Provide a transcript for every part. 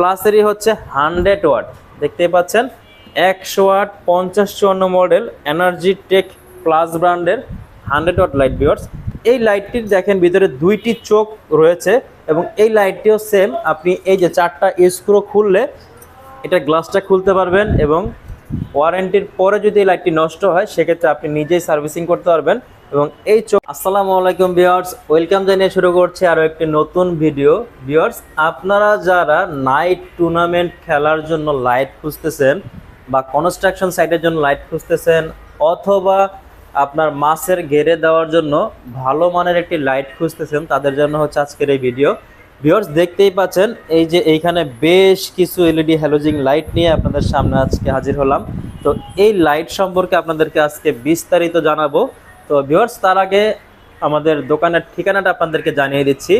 প্লাসেরই হচ্ছে hundred watt. দেখতেই পাচ্ছেন, একশো ওয়াট পঞ্চাশ চুয়ান্ন মডেল এনার্জি টেক প্লাস ব্র্যান্ডের হান্ড্রেড ওয়াট লাইট বিয়ার্স। এই লাইটটির দেখেন ভিতরে দুইটি চোখ রয়েছে এবং এই লাইটটিও সেম। আপনি এই যে চারটা স্ক্রু খুললে এটা গ্লাসটা খুলতে পারবেন এবং ওয়ারেন্টির পরে যদি এই লাইটটি নষ্ট হয়, সেক্ষেত্রে আপনি নিজেই সার্ভিসিং করতে পারবেন। এবং এই চোখ আসসালামু আলাইকুম ভিউয়ার্স, ওয়েলকাম জানিয়ে শুরু করছে আরও একটি নতুন ভিডিও। ভিউয়ার্স, আপনারা যারা নাইট টুর্নামেন্ট খেলার জন্য লাইট খুঁজতেছেন বা কনস্ট্রাকশন সাইটের জন্য লাইট খুঁজতেছেন অথবা আপনার মাছের ঘেরে দেওয়ার জন্য ভালো মানের একটি লাইট খুঁজতেছেন, তাদের জন্য হচ্ছে আজকের এই ভিডিও। ভিউয়ার্স, দেখতেই পাচ্ছেন, এই যে এইখানে বেশ কিছু এলইডি হ্যালোজিং লাইট নিয়ে আপনাদের সামনে আজকে হাজির হলাম। তো এই লাইট সম্পর্কে আপনাদেরকে আজকে বিস্তারিত জানাব। তো ভিউয়ার্স তার আগে আমাদের দোকানের ঠিকানাটা আপনাদেরকে জানিয়ে দিচ্ছি।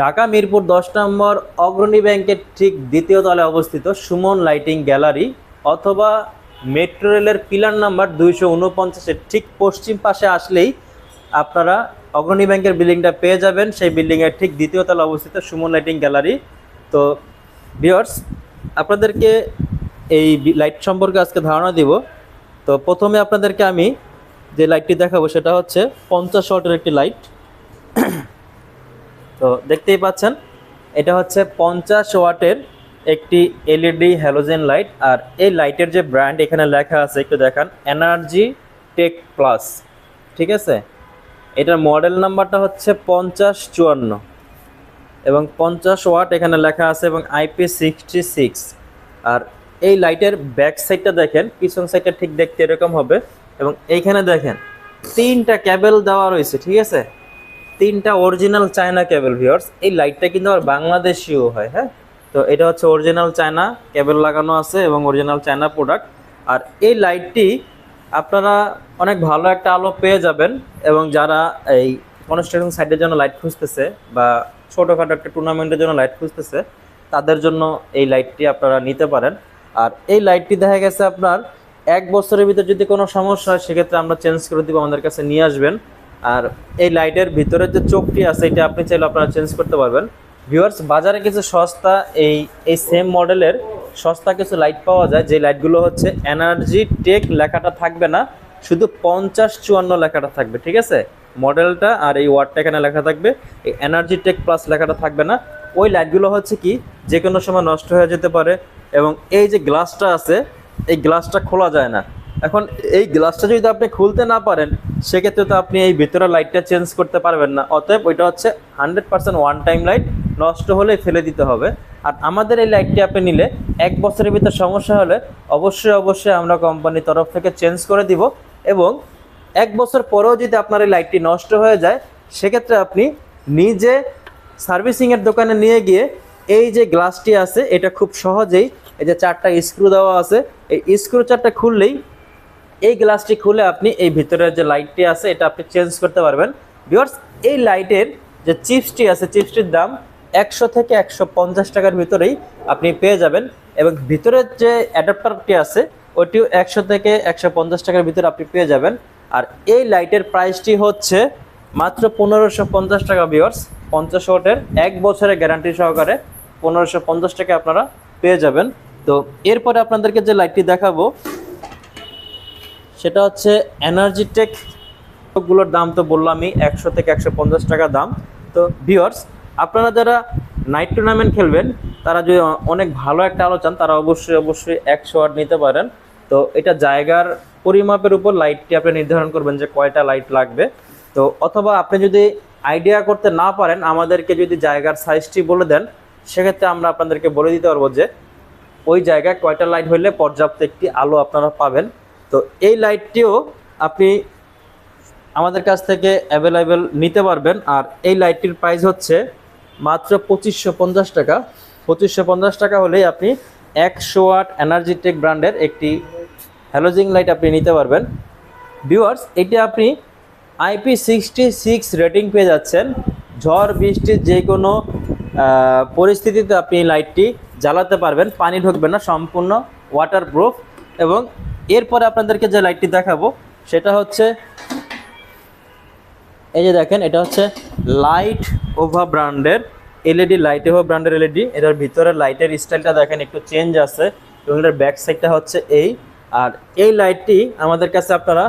ঢাকা মিরপুর দশ নম্বর অগ্রণী ব্যাংকের ঠিক দ্বিতীয় তলায় অবস্থিত সুমন লাইটিং গ্যালারি অথবা মেট্রো রেলের পিলার নাম্বার দুইশো উনপঞ্চাশের ঠিক পশ্চিম পাশে আসলেই আপনারা অগ্রণী ব্যাংকের বিল্ডিংটা পেয়ে যাবেন। সেই বিল্ডিংয়ের ঠিক দ্বিতীয় তলা অবস্থিত সুমন লাইটিং গ্যালারি। তো ভিওর্স আপনাদেরকে এই লাইট সম্পর্কে আজকে ধারণা দিব। তো প্রথমে আপনাদেরকে আমি যে লাইটটি দেখাবো সেটা হচ্ছে পঞ্চাশ ওয়াটের একটি লাইট তো দেখতেই পাচ্ছেন, এটা হচ্ছে পঞ্চাশ ওয়াটের একটি এলইডি হ্যালোজেন লাইট আর এই লাইটের যে ব্র্যান্ড এখানে লেখা আছে, একটু দেখান এনার্জি টেক প্লাস ঠিক আছে? এটার মডেল নাম্বারটা হচ্ছে পঞ্চাশ চুয়ান্ন, এবং পঞ্চাশ ওয়াট এখানে লেখা আছে, এবং আইপি সিক্সটি সিক্স আর এই লাইটের ব্যাক সাইডটা দেখেন, পিছন সাইডটা ঠিক দেখতে এরকম হবে। এবং এইখানে দেখেন, তিনটা ক্যাবেল দেওয়া রয়েছে, ঠিক আছে? তিনটা অরিজিনাল চায়না ক্যাবেল ভিউয়ার্স এই লাইটটা কিন্তু আবার বাংলাদেশিও হয় হ্যাঁ? তো এটা হচ্ছে অরিজিনাল চায়না ক্যাবেল লাগানো আছে এবং অরিজিনাল চায়না প্রোডাক্ট আর এই লাইটটি আপনারা অনেক ভালো একটা আলো পেয়ে যাবেন এবং যারা এই কনস্ট্রাকশন সাইডের জন্য লাইট খুঁজতেছে বা ছোটোখাটো একটা টুর্নামেন্টের জন্য লাইট খুঁজতেছে, তাদের জন্য এই লাইটটি আপনারা নিতে পারেন। আর এই লাইটটি দেখা গেছে আপনার এক বছরের ভিতর যদি কোনো সমস্যা হয়, সেক্ষেত্রে আমরা চেঞ্জ করে দিব আমাদের কাছে নিয়ে আসবেন। আর এই লাইটের ভিতরের যে চোখটি আছে, এটা আপনি চাইলে আপনারা চেঞ্জ করতে পারবেন। ভিউয়ার্স বাজারে কিছু সস্তা এই এই সেম মডেলের সস্তা কিছু লাইট পাওয়া যায়, যে লাইটগুলো হচ্ছে এনার্জি টেক লেখাটা থাকবে না, শুধু পঞ্চাশ চুয়ান্ন লেখাটা থাকবে, ঠিক আছে? মডেলটা আর এই ওয়ার্ডটা এখানে লেখা থাকবে, এই এনার্জি টেক প্লাস লেখাটা থাকবে না। ওই লাইটগুলো হচ্ছে কি যে কোনো সময় নষ্ট হয়ে যেতে পারে এবং এই যে গ্লাসটা আছে এই গ্লাসটা খোলা যায় না। এখন এই গ্লাসটা যদি আপনি খুলতে না পারেন, সেক্ষেত্রে তো আপনি এই ভিতরে লাইটটা চেঞ্জ করতে পারবেন না। অতএব ওইটা হচ্ছে hundred percent one time light নষ্ট হলে ফেলে দিতে হবে। আর আমাদের এই লাইটটি আপনি নিলে এক বছরের ভিতরে সমস্যা হলে অবশ্যই অবশ্যই আমরা কোম্পানির তরফ থেকে চেঞ্জ করে দিব এবং এক বছর পরেও যদি আপনার এই লাইটটি নষ্ট হয়ে যায়, সেক্ষেত্রে আপনি নিজে সার্ভিসিংয়ের দোকানে নিয়ে গিয়ে এই যে গ্লাসটি আছে, এটা খুব সহজেই এই যে চারটা স্ক্রু দেওয়া আছে এই স্ক্রু চারটা খুললেই এই গ্লাসটি খুলে আপনি এই ভিতরের যে লাইটটি আছে, এটা আপনি চেঞ্জ করতে পারবেন। ভিউয়ার্স এই লাইটের যে চিপসটি আছে চিপসটির দাম একশো থেকে একশো পঞ্চাশ টাকার ভিতরেই আপনি পেয়ে যাবেন এবং ভিতরের যে অ্যাডাপ্টারটি আছে, ওটিও একশো থেকে একশো পঞ্চাশ টাকার ভিতরে আপনি পেয়ে যাবেন। আর এই লাইটের প্রাইসটি হচ্ছে মাত্র পনেরোশো পঞ্চাশ টাকা ভিউয়ার্স পঞ্চাশ ওয়াটের এক বছরের গ্যারান্টি সহকারে পনেরোশো পঞ্চাশ টাকা আপনারা পেয়ে যাবেন। তো এরপরে আপনাদেরকে যে লাইটটি দেখাবো, সেটা হচ্ছে এনার্জি টেকগুলোর দাম তো বললামই, একশো থেকে একশো পঞ্চাশ টাকা দাম। তো ভিওর্স আপনারা যারা নাইট টুর্নামেন্ট খেলবেন, তারা যদি অনেক ভালো একটা আলো চান, তারা অবশ্যই অবশ্যই একশো ওয়াট নিতে পারেন। তো এটা জায়গার পরিমাপের উপর লাইটটি আপনি নির্ধারণ করবেন যে কয়টা লাইট লাগবে। তো অথবা আপনি যদি আইডিয়া করতে না পারেন, আমাদেরকে যদি জায়গার সাইজটি বলে দেন, সেক্ষেত্রে আমরা আপনাদেরকে বলে দিতে পারব যে ওই জায়গায় কয়টা লাইট হলে পর্যাপ্ত একটি আলো আপনারা পাবেন? তো এই লাইটটিও আপনি আমাদের কাছ থেকে অ্যাভেলেবেল নিতে পারবেন। আর এই লাইটটির প্রাইস হচ্ছে মাত্র পঁচিশশো পঞ্চাশ টাকা। পঁচিশশো পঞ্চাশ টাকা হলেই আপনি একশো ওয়াট এনার্জি টেক ব্র্যান্ডের একটি হ্যালোজিং লাইট আপনি নিতে পারবেন। ভিউয়ার্স এটি আপনি আইপি সিক্সটি সিক্স রেটিং পেয়ে যাচ্ছেন। ঝড় বৃষ্টির যে কোনো পরিস্থিতিতে আপনি লাইটটি জ্বালাতে পারবেন, পানি ঢুকবে না, সম্পূর্ণ ওয়াটার প্রুফ এবং এরপরে আপনাদেরকে যে লাইটটি দেখাবো, সেটা হচ্ছে, এই যে দেখেন, এটা হচ্ছে লাইট ওভা ব্র্যান্ডের এলইডি লাইট ওভা ব্র্যান্ডের এলইডি এটার ভিতরে লাইটের স্টাইলটা দেখেন, একটু চেঞ্জ আছে এবং এটার ব্যাক সাইডটা হচ্ছে এই। আর এই লাইটটি আমাদের কাছে আপনারা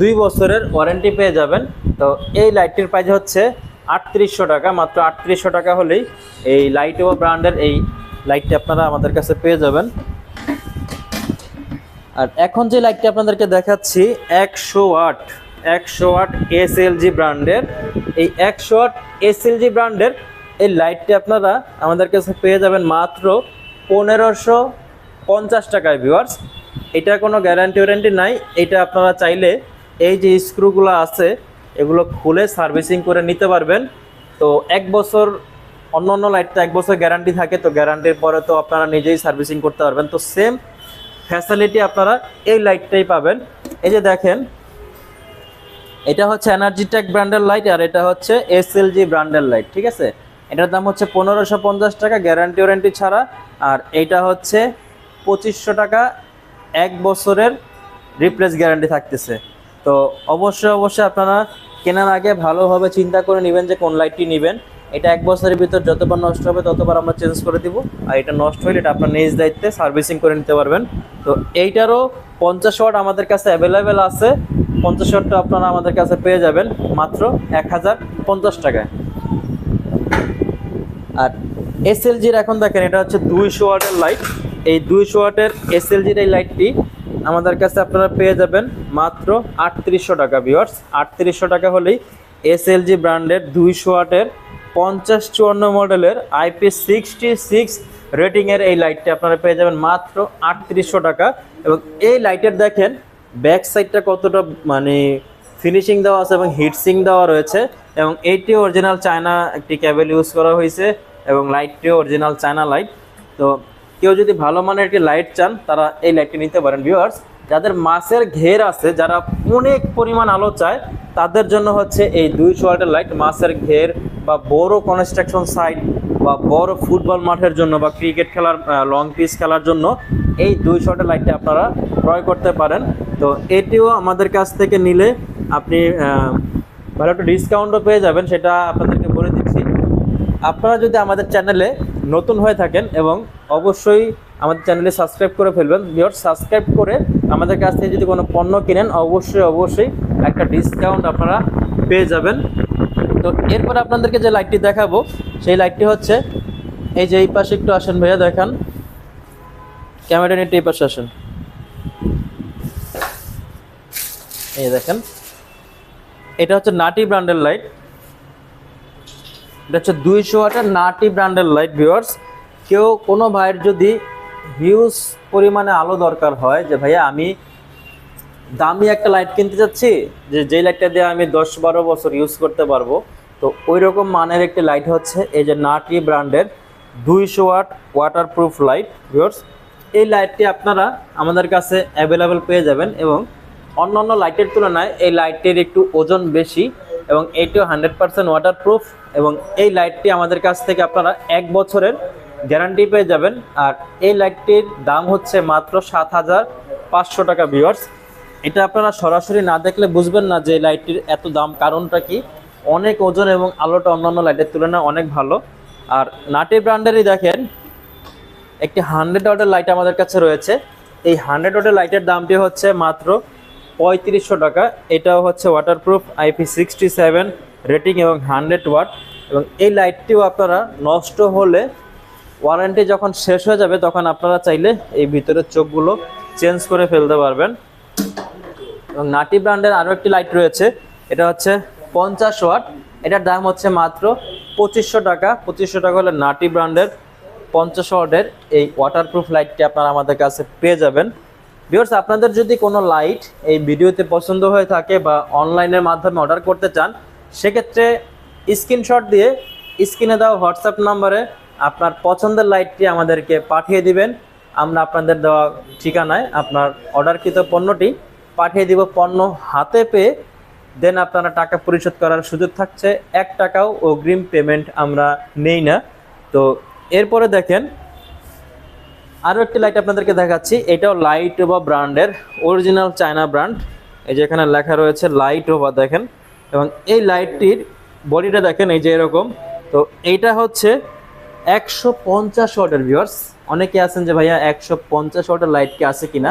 দুই বছরের ওয়ারেন্টি পেয়ে যাবেন। তো এই লাইটটির প্রাইস হচ্ছে আটত্রিশশো টাকা, মাত্র আটত্রিশশো টাকা হলেই এই লাইট ও ব্র্যান্ডের এই লাইটটি আপনারা আমাদের কাছে পেয়ে যাবেন। আর এখন যে লাইটটি আপনাদেরকে দেখাচ্ছি, একশো ওয়াট একশো ওয়াট এস এলজি ব্র্যান্ডের। এই একশো ওয়াট এস এলজি ব্র্যান্ডের এই লাইটটি আপনারা আমাদের কাছে পেয়ে যাবেন মাত্র পনেরোশো পঞ্চাশ টাকায় ভিউয়ার্স এটা কোনো গ্যারান্টি ওয়ারেন্টি নাই। এটা আপনারা চাইলে এই যে স্ক্রুগুলো আছে, এগুলো খুলে সার্ভিসিং করে নিতে পারবেন। তো এক বছর অন্য অন্য লাইটটা এক বছর গ্যারান্টি থাকে, তো গ্যারান্টির পরে তো আপনারা নিজেই সার্ভিসিং করতে পারবেন। তো সেম ফ্যাসিলিটি আপনারা এই লাইটটাই পাবেন। এই যে দেখেন, এটা হচ্ছে এনার্জি টেক ব্র্যান্ডের লাইট আর এটা হচ্ছে এসএলজি ব্র্যান্ডের লাইট ঠিক আছে? এটার দাম হচ্ছে পনেরোশো পঞ্চাশ টাকা গ্যারান্টি ওয়ারেন্টি ছাড়া। আর এইটা হচ্ছে পঁচিশশো টাকা, এক বছরের রিপ্লেস গ্যারান্টি থাকতেছে। তো অবশ্যই অবশ্যই আপনারা কেনার আগে ভালোভাবে চিন্তা করে নেবেন যে কোন লাইটটি নেবেন। এটা এক বছরের ভিতর যতবার নষ্ট হবে ততবার আমরা চেঞ্জ করে দিব। আর এটা নষ্ট হলে এটা আপনার নিজ দায়িত্বে সার্ভিসিং করে নিতে পারবেন। তো এইটারও পঞ্চাশ ওয়াট আমাদের কাছে অ্যাভেলেবেল আছে। পঞ্চাশ ওয়াটটা আপনারা আমাদের কাছে পেয়ে যাবেন মাত্র এক হাজার পঞ্চাশ টাকায়। আর এসএলজির এখন দেখেন, এটা হচ্ছে দুইশো ওয়াটের লাইট এই দুইশো ওয়াটের এসএলজির এই লাইটটি আমাদের কাছে আপনারা পেয়ে যাবেন মাত্র আটত্রিশশো টাকা ভিওয়ার্স আটত্রিশশো টাকা হলেই এসএলজি ব্র্যান্ডের দুইশো ওয়াটের পঞ্চাশ চুয়ান্ন মডেলের আইপি সিক্সটি সিক্স রেটিংয়ের এই লাইটটি আপনারা পেয়ে যাবেন মাত্র আটত্রিশশো টাকা। এবং এই লাইটের দেখেন, ব্যাক সাইডটা কতটা মানে ফিনিশিং দেওয়া আছে এবং হিটসিং দেওয়া রয়েছে। এবং এইটি অরিজিনাল চায়না একটি ক্যাবেল ইউজ করা হয়েছে এবং লাইটটিও অরিজিনাল চায়না লাইট। তো কেউ যদি ভালো মানের একটি লাইট চান, তারা এই লাইটটি নিতে পারেন, ভিউয়ার্স। যাদের মাছের ঘের আছে, যারা অনেক পরিমাণ আলো চায়, তাদের জন্য হচ্ছে এই দুইশো ওয়াটের লাইট মাছের ঘের বা বড় কনস্ট্রাকশন সাইট বা বড় ফুটবল মাঠের জন্য বা ক্রিকেট খেলার লং পিচ খেলার জন্য এই দুই শটের লাইটটা আপনারা ক্রয় করতে পারেন। তো এটিও আমাদের কাছ থেকে নিলে আপনি ভালো একটা ডিসকাউন্টও পেয়ে যাবেন, সেটা আপনাদেরকে বলে দিচ্ছি। আপনারা যদি আমাদের চ্যানেলে নতুন হয়ে থাকেন এবং অবশ্যই আমাদের চ্যানেলে সাবস্ক্রাইব করে ফেলবেন। বিয়র সাবস্ক্রাইব করে আমাদের কাছ থেকে যদি কোনো পণ্য কিনেন, অবশ্যই অবশ্যই একটা ডিসকাউন্ট আপনারা পেয়ে যাবেন। তো এরপর আপনাদেরকে যে লাইটটি দেখাবো, সেই লাইটটি হচ্ছে, এই যে এই পাশে একটু আসেন ভাইয়া, দেখান। ক্যামেরা নিয়ে এই পাশে আসেন। এই দেখেন, এটা হচ্ছে নাটি ব্র্যান্ডের লাইট এটা হচ্ছে দুইশো ওয়াটের নাটি ব্র্যান্ডের লাইট ভিউয়ার্স। কেউ কোনো ভাইয়ের যদি হিউজ পরিমাণে আলো দরকার হয় যে, ভাইয়া, আমি দামি একটা লাইট কিনতে যাচ্ছি, যে, যেই লাইটটা দিয়ে আমি দশ বারো বছর ইউজ করতে পারব। তো ওই রকম মানের একটি লাইট হচ্ছে এই যে নাটি ব্র্যান্ডের দুইশো watt waterproof light viewers এই লাইটটি আপনারা আমাদের কাছে অ্যাভেলেবেল পেয়ে যাবেন এবং অন্যান্য লাইটের তুলনায় এই লাইটটির একটু ওজন বেশি এবং এটিও হান্ড্রেড পার্সেন্ট ওয়াটারপ্রুফ এবং এই লাইটটি আমাদের কাছ থেকে আপনারা এক বছরের গ্যারান্টি পেয়ে যাবেন। আর এই লাইটটির দাম হচ্ছে মাত্র সাত হাজার পাঁচশো টাকা ভিউয়ার্স এটা আপনারা সরাসরি না দেখলে বুঝবেন না যে লাইটটির এত দাম, কারণটা কি? অনেক ওজন এবং আলোটা অন্যান্য লাইটের তুলনায় অনেক ভালো। আর নাটি ব্র্যান্ডেরই দেখেন, একটি হান্ড্রেড ওয়াটের লাইট আমাদের কাছে রয়েছে। এই হান্ড্রেড ওয়াটের লাইটের দামটি হচ্ছে মাত্র পঁয়ত্রিশশো টাকা। এটাও হচ্ছে waterproof IP sixty seven rating এবং হান্ড্রেড ওয়াট। এবং এই লাইটটিও আপনারা নষ্ট হলে ওয়ারেন্টি যখন শেষ হয়ে যাবে, তখন আপনারা চাইলে এই ভিতরের চোখগুলো চেঞ্জ করে ফেলতে পারবেন। এবং নাটি ব্র্যান্ডের আরও একটি লাইট রয়েছে, এটা হচ্ছে পঞ্চাশ ওয়াট। এটার দাম হচ্ছে মাত্র পঁচিশশো টাকা। পঁচিশশো টাকা হলে নাটি ব্র্যান্ডের পঞ্চাশ ওয়াটের এই ওয়াটারপ্রুফ লাইটটি আপনারা আমাদের কাছে পেয়ে যাবেন। ভিউয়ার্স আপনাদের যদি কোনো লাইট এই ভিডিওতে পছন্দ হয়ে থাকে বা অনলাইনের মাধ্যমে অর্ডার করতে চান, সেক্ষেত্রে স্ক্রিনশট দিয়ে স্ক্রিনে দেওয়া হোয়াটসঅ্যাপ নাম্বারে আপনার পছন্দের লাইটটি আমাদেরকে পাঠিয়ে দিবেন। আমরা আপনাদের দেওয়া ঠিকানায় আপনার অর্ডারকৃত পণ্যটি পাঠিয়ে দিব। পণ্য হাতে পেয়ে দেন আপনারা টাকা পরিশোধ করার সুযোগ থাকছে। এক টাকাও অগ্রিম পেমেন্ট আমরা নেই না। তো এরপরে দেখেন, আরও একটি লাইট আপনাদেরকে দেখাচ্ছি। এটাও লাইট ওভা ব্র্যান্ডের অরিজিনাল চায়না ব্র্যান্ড এই যে এখানে লেখা রয়েছে লাইট ওভা দেখেন। এবং এই লাইটটির বডিটা দেখেন, এই যে এরকম। তো এইটা হচ্ছে একশো পঞ্চাশ ওয়াটের ভিউয়ার্স অনেকে আছেন যে ভাইয়া একশো পঞ্চাশ ওয়াটের লাইট কি আছে কিনা।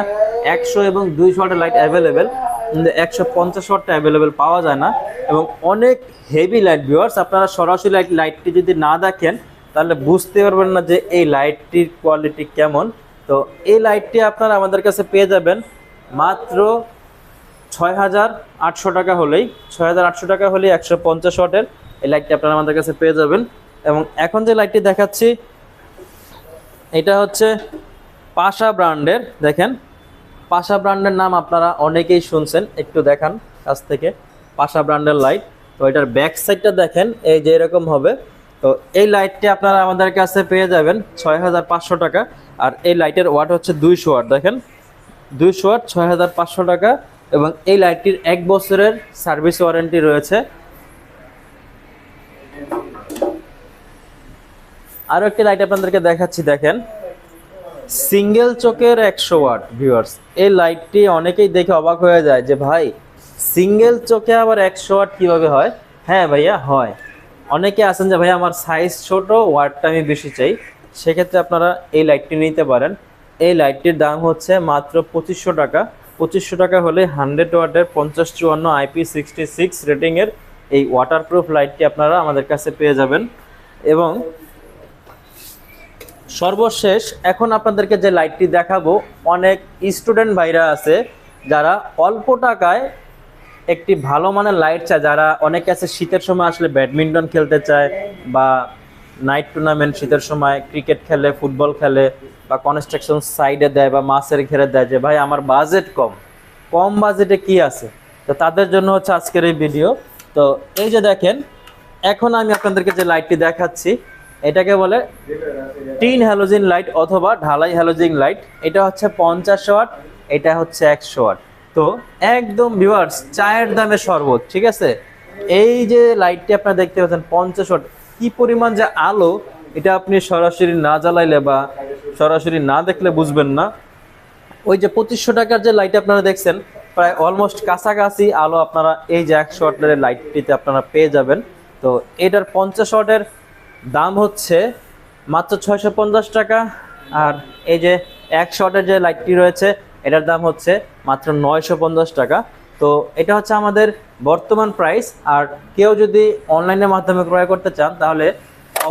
একশো এবং দুইশো ওয়াটের লাইট অ্যাভেলেবেল একশো পঞ্চাশ ওয়াটটা অ্যাভেলেবেল পাওয়া যায় না। এবং অনেক হেভি লাইট ভিউয়ার্স আপনারা সরাসরি লাইট লাইটটি যদি না দেখেন, তাহলে বুঝতে পারবেন না যে এই লাইটটির কোয়ালিটি কেমন। তো এই লাইটটি আপনারা আমাদের কাছে পেয়ে যাবেন মাত্র ছয় হাজার আটশো টাকা হলেই। ছয় হাজার আটশো টাকা হলেই একশো পঞ্চাশ ওয়াটের এই লাইটটি আপনারা আমাদের কাছে পেয়ে যাবেন। এবং এখন যে লাইটটি দেখাচ্ছি, এটা হচ্ছে পাশা ব্র্যান্ডের দেখেন। পাশা ব্র্যান্ডের নাম আপনারা অনেকেই শুনছেন, একটু দেখান কাছ থেকে। পাশা ব্র্যান্ডের লাইট তো এটার ব্যাক সাইডটা দেখেন, এই যে এরকম হবে। তো এই লাইটটি আপনারা আমাদের কাছে পেয়ে যাবেন ছয় হাজার পাঁচশো টাকা। আর এই লাইটের ওয়াট হচ্ছে দুইশো ওয়াট দেখেন। দুইশো ওয়াট ছয় হাজার পাঁচশো টাকা। এবং এই লাইটটির এক বছরের সার্ভিস ওয়ারেন্টি রয়েছে। আরও একটি লাইট আপনাদেরকে দেখাচ্ছি, দেখেন। সিঙ্গেল চোখের একশো ওয়াট ভিউয়ার্স এই লাইটটি অনেকেই দেখে অবাক হয়ে যায় যে, ভাই সিঙ্গেল চোখে আবার একশো ওয়াট কীভাবে হয়? হ্যাঁ ভাইয়া, হয়। অনেকে আছেন যে ভাই আমার সাইজ ছোট ওয়াটটা আমি বেশি চাই। সেক্ষেত্রে আপনারা এই লাইটটি নিতে পারেন। এই লাইটটির দাম হচ্ছে মাত্র পঁচিশশো টাকা। পঁচিশশো টাকা হলে হান্ড্রেড ওয়াটের পঞ্চাশ চুয়ান্ন আইপি সিক্সটি সিক্স রেটিংয়ের এই ওয়াটারপ্রুফ লাইটটি আপনারা আমাদের কাছে পেয়ে যাবেন। এবং সর্বশেষ এখন আপনাদেরকে যে লাইটটি দেখাবো, অনেক স্টুডেন্ট ভাইরা আছে যারা অল্প টাকায় একটি ভালো মানের লাইট চায়। যারা অনেকে আছে শীতের সময় আসলে ব্যাডমিন্টন খেলতে চায় বা নাইট টুর্নামেন্ট, শীতের সময় ক্রিকেট খেলে, ফুটবল খেলে বা কনস্ট্রাকশন সাইডে দেয় বা মাছের ঘেরে দেয় যে, ভাই, আমার বাজেট কম। কম বাজেটে কি আছে? তো তাদের জন্য হচ্ছে আজকের এই ভিডিও তো এই যে দেখেন, এখন আমি আপনাদেরকে যে লাইটটি দেখাচ্ছি এটাকে বলে টিন হ্যালোজিন লাইট অথবা ঢালাই হ্যালোজিন লাইট। এটা হচ্ছে পঞ্চাশ ওয়াট, এটা হচ্ছে একশো ওয়াট। তো একদম ভিউয়ার্স চায়ের দামে শরবত, ঠিক আছে? এই যে লাইটটি আপনারা দেখতে পাচ্ছেন, পঞ্চাশ ওয়াট, কি পরিমাণ যে আলো, এটা আপনি সরাসরি না জ্বালাইলে বা সরাসরি না দেখলে বুঝবেন না। ওই যে পঁচিশশো টাকার যে লাইট আপনারা দেখছেন, প্রায় অলমোস্ট কাছাকাছি আলো আপনারা এই যে একশো ওয়াটের লাইটটিতে আপনারা পেয়ে যাবেন। তো এটার পঞ্চাশ ওয়াটের দাম হচ্ছে মাত্র ছয়শো পঞ্চাশ টাকা। আর এই যে এক শটের যে লাইটটি রয়েছে, এটার দাম হচ্ছে মাত্র নয়শো পঞ্চাশ টাকা। তো এটা হচ্ছে আমাদের বর্তমান প্রাইস আর কেউ যদি অনলাইনের মাধ্যমে ক্রয় করতে চান, তাহলে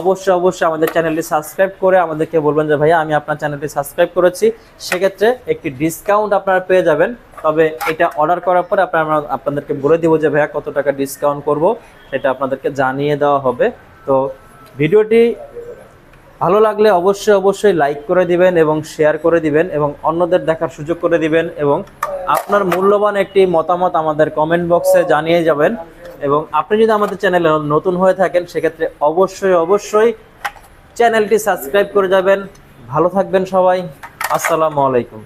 অবশ্যই অবশ্যই আমাদের চ্যানেলটি সাবস্ক্রাইব করে আমাদেরকে বলবেন যে, ভাইয়া, আমি আপনার চ্যানেলটি সাবস্ক্রাইব করেছি। সেক্ষেত্রে একটি ডিসকাউন্ট আপনারা পেয়ে যাবেন। তবে এটা অর্ডার করার পরে আপনারা আপনাদেরকে বলে দিব যে, ভাইয়া, কত টাকা ডিসকাউন্ট করব? সেটা আপনাদেরকে জানিয়ে দেওয়া হবে। তো ভিডিওটি ভালো লাগলে অবশ্যই অবশ্যই লাইক করে দিবেন এবং শেয়ার করে দিবেন এবং অন্যদের দেখার সুযোগ করে দিবেন এবং আপনার মূল্যবান একটি মতামত আমাদের কমেন্ট বক্সে জানিয়ে যাবেন এবং আপনি যদি আমাদের চ্যানেলে নতুন হয়ে থাকেন, সেক্ষেত্রে অবশ্যই অবশ্যই চ্যানেলটি সাবস্ক্রাইব করে যাবেন। ভালো থাকবেন সবাই। আসসালামু আলাইকুম।